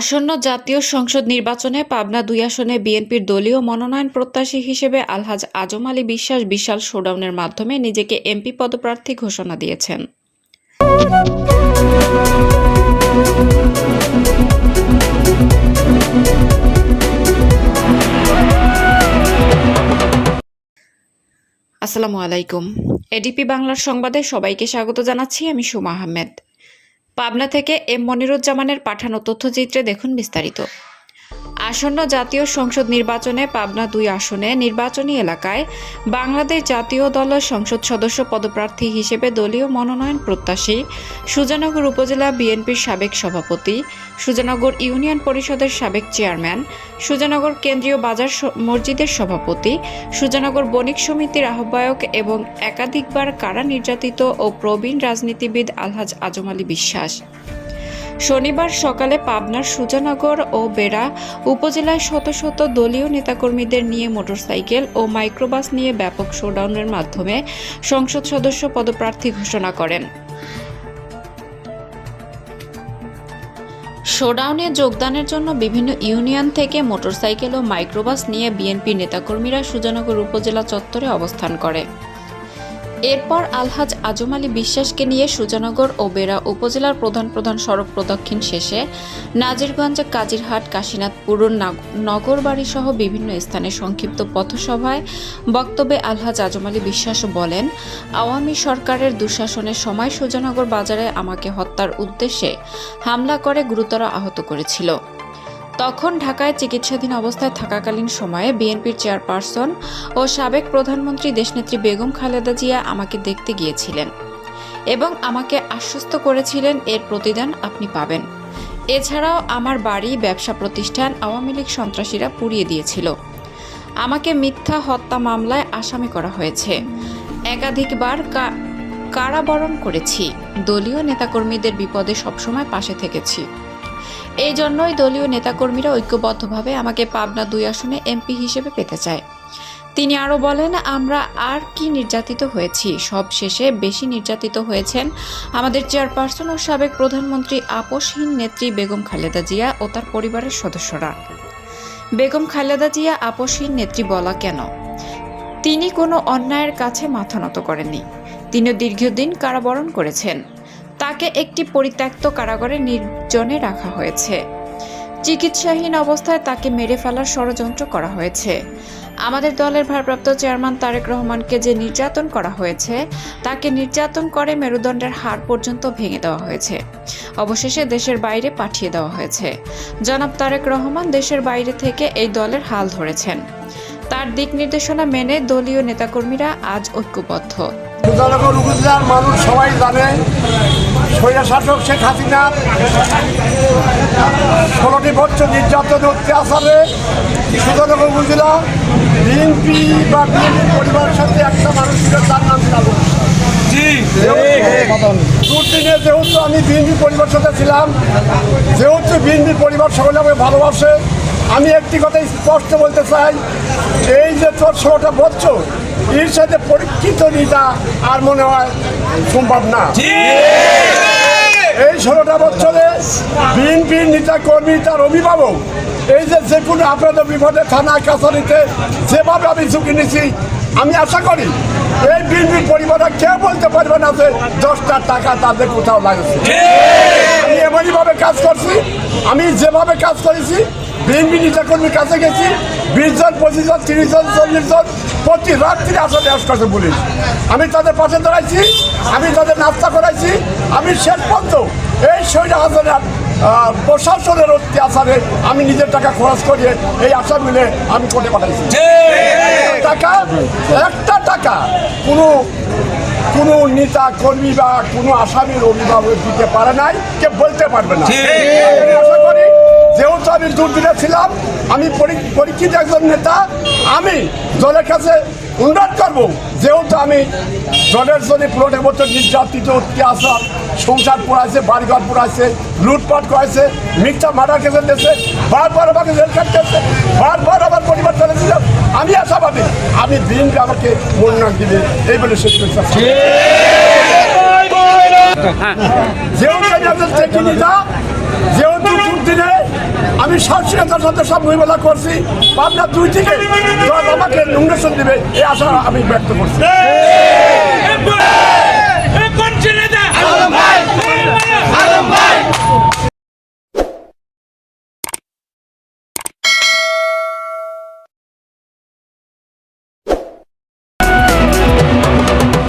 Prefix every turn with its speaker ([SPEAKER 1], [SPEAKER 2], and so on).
[SPEAKER 1] আসন্ন জাতীয় সংসদ নির্বাচনে পাবনা দুই আসনে বিএনপির দলীয় মনোনয়ন প্রত্যাশী হিসেবে আলহাজ আজম আলী বিশ্বাস বিশাল শোডাউনের মাধ্যমে নিজেকে এমপি পদপ্রার্থী ঘোষণা দিয়েছেন। আসসালামু আলাইকুম। এডিপি বাংলার সংবাদে সবাইকে স্বাগত জানাচ্ছি, আমি সুমা আহমেদ। পাবনা থেকে এম মনিরুজ্জামানের পাঠানো তথ্যচিত্রে দেখুন বিস্তারিত। আসন্ন জাতীয় সংসদ নির্বাচনে পাবনা দুই আসনে নির্বাচনী এলাকায় বাংলাদেশ জাতীয় দলের সংসদ সদস্য পদপ্রার্থী হিসেবে দলীয় মনোনয়ন প্রত্যাশী সুজানগর উপজেলা বিএনপির সাবেক সভাপতি, সুজানগর ইউনিয়ন পরিষদের সাবেক চেয়ারম্যান, সুজানগর কেন্দ্রীয় বাজার মসজিদের সভাপতি, সুজানগর বণিক সমিতির আহ্বায়ক এবং একাধিকবার কারা নির্যাতিত ও প্রবীণ রাজনীতিবিদ আলহাজ আজম আলী বিশ্বাস। শনিবার সকালে পাবনার সুজানগর ও বেড়া উপজেলায় শত শত দলীয় নেতাকর্মীদের নিয়ে মোটরসাইকেল ও মাইক্রোবাস নিয়ে ব্যাপক শোডাউনের মাধ্যমে সংসদ সদস্য পদপ্রার্থী ঘোষণা করেন। শোডাউনে যোগদানের জন্য বিভিন্ন ইউনিয়ন থেকে মোটরসাইকেল ও মাইক্রোবাস নিয়ে বিএনপি নেতাকর্মীরা সুজানগর উপজেলা চত্বরে অবস্থান করে। এরপর আলহাজ আজম আলী বিশ্বাসকে নিয়ে সুজানগর ও বেড়া উপজেলার প্রধান প্রধান সড়ক প্রদক্ষিণ শেষে নাজিরগঞ্জ, কাজিরহাট, কাশীনাথপুর নগরবাড়ি সহ বিভিন্ন স্থানে সংক্ষিপ্ত পথসভায় বক্তব্যে আলহাজ আজম আলী বিশ্বাস বলেন, আওয়ামী সরকারের দুঃশাসনের সময় সুজানগর বাজারে আমাকে হত্যার উদ্দেশ্যে হামলা করে গুরুতর আহত করেছিল। তখন ঢাকায় চিকিৎসাধীন অবস্থায় থাকাকালীন সময়ে বিএনপির চেয়ারপারসন ও সাবেক প্রধানমন্ত্রী দেশনেত্রী বেগম খালেদা জিয়া আমাকে দেখতে গিয়েছিলেন এবং আমাকে আশ্বস্ত করেছিলেন এর প্রতিদান আপনি পাবেন। এছাড়াও আমার বাড়ি, ব্যবসা প্রতিষ্ঠান, আওয়ামী লীগ সন্ত্রাসীরা পুড়িয়ে দিয়েছিল। আমাকে মিথ্যা হত্যা মামলায় আসামি করা হয়েছে। একাধিকবার কারাবরণ করেছি। দলীয় নেতাকর্মীদের বিপদে সবসময় পাশে থেকেছি। এই জন্যই দলীয় নেতাকর্মীরা ঐক্যবদ্ধভাবে আমাকে পাবনা দুই আসনে এমপি হিসেবে পেতে চায়। তিনি আরও বলেন, আমরা আর কি নির্যাতিত হয়েছি। সব শেষে বেশি নির্যাতিত হয়েছেন আমাদের চেয়ারপারসন ও সাবেক প্রধানমন্ত্রী আপোষহীন নেত্রী বেগম খালেদা জিয়া ও তার পরিবারের সদস্যরা। বেগম খালেদা জিয়া আপোষহীন নেত্রী বলা কেন? তিনি কোনো অন্যায়ের কাছে মাথা নত করেননি। তিনি দীর্ঘদিন কারাবরণ করেছেন। তাকে একটি পরিত্যক্ত কারাগারে নির্জনে রাখা হয়েছে। চিকিৎসাহীন অবস্থায় তাকে মেরে ফেলার ষড়যন্ত্র করা হয়েছে। আমাদের দলের ভারপ্রাপ্ত চেয়ারম্যান তারেক রহমানকে যে নির্যাতন করা হয়েছে, তাকে নির্যাতন করে মেরুদণ্ডের হাড় পর্যন্ত ভেঙে দেওয়া হয়েছে। অবশেষে দেশের বাইরে পাঠিয়ে দেওয়া হয়েছে। জনাব তারেক রহমান দেশের বাইরে থেকে এই দলের হাল ধরেছেন। তার দিক নির্দেশনা মেনে দলীয় নেতাকর্মীরা আজ ঐক্যবদ্ধ।
[SPEAKER 2] মানুষ সবাই জানে। স্বৈরা শাসক শেখ হাসিনা ষোলোটি বছর নির্যাতন অত্যাচারে সুজানগর উপজেলা বিএনপি বা বিএনপি পরিবারের সাথে একটা মানুষ ছিল তার নাম চালু দুদিনে যেহেতু আমি বিএনপি পরিবার সাথে ছিলাম যেহেতু বিএনপি পরিবার সকলে আমাকে ভালোবাসে আমি একটি কথা স্পষ্ট বলতে চাই এই যে তোর ষোলোটা বছর এর সাথে পরীক্ষিত নিতা আর মনে হয় সম্ভব না। এই ষোলোটা বছরে বিএনপির নেতা কর্মী তার অভিভাবক এই যে যে কোনো আপনাদের বিপদে থানা কাছারিতে যেভাবে আমি ঝুঁকি নিছি আমি আশা করি এই বিএনপির পরিবারে কেউ বলতে পারবে না যে দশটা টাকা তাদের কোথাও লাগছে। আমি এমনইভাবে কাজ করছি আমি যেভাবে কাজ করেছি বিএনপি নেতা কর্মীর কাছে গেছি বিশ জন পঁচিশ জন তিরিশ জন চল্লিশ জন প্রতি রাত্রি আসলে করছে পুলিশ। আমি তাদের পাশে দাঁড়াইছি আমি তাদের নাস্তা করাইছি আমি শেষ পর্যন্ত এই হাজারের আহ, প্রশাসনের অত্যাচারে আমি নিজের টাকা খরচ করিয়ে এই আশা মিলে আমি কোর্টে পাঠাইছি। টাকা একটা টাকা কোনো কোনো নেতা কর্মী বা কোনো আসামির অভিভাবক দিতে পারে নাই কে বলতে পারবে না। আশা করি যেহেতু আমি দুর্দিনে ছিলাম আমি পরি- পরীক্ষিত একজন নেতা আমি দলের কাছে অনুরোধ করব যেহেতু আমি দলের জন্য পুরোটা বছর নির্যাতিত অত্যাচার সংসার পড়াইছে বাড়িঘর পড়াইছে লুটপাট করাইছে মিথ্যা মার্ডার কেসে দিয়েছে বারবার আমাকে জেল কাটতেছে বারবার আমার পরিবার চলেছিল আমি আশাবাদী আমি দিনকে আমাকে মনোনয়ন দিবে এই বলে শেষ করতে যেহেতু টেকি নেতা যেহেতু দুদিনে আমি সাহসিকতার সাথে সব মোকাবেলা করছি। পাবনা দুই থেকে আমাকে নোংরেশন দিবে এই আশা আমি ব্যক্ত করছি।